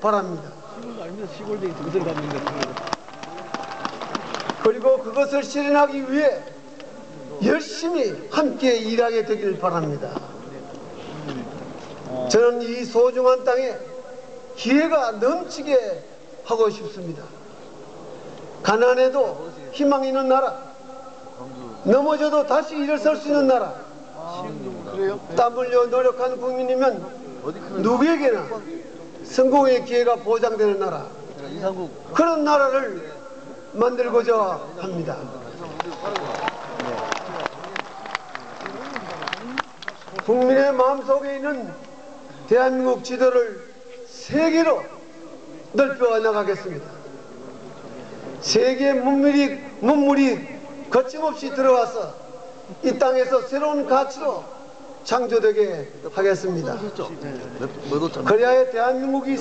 바랍니다. 시골도 아닙니다. 시골도 그들 갔는데. 그리고 그것을 실현하기 위해 열심히 함께 일하게 되길 바랍니다. 저는 이 소중한 땅에 기회가 넘치게 하고 싶습니다. 가난해도 희망 있는 나라, 넘어져도 다시 일어설 수 있는 나라? 땀 흘려 노력한 국민이면 누구에게나 성공의 기회가 보장되는 나라, 그런 나라를 만들고자 합니다. 국민의 마음속에 있는 대한민국 지도를 세계로 넓혀 나가겠습니다. 세계 문물이, 문물이 거침없이 들어와서 이 땅에서 새로운 가치로 창조되게 하겠습니다. 몇, 몇 호점? 그래야 대한민국이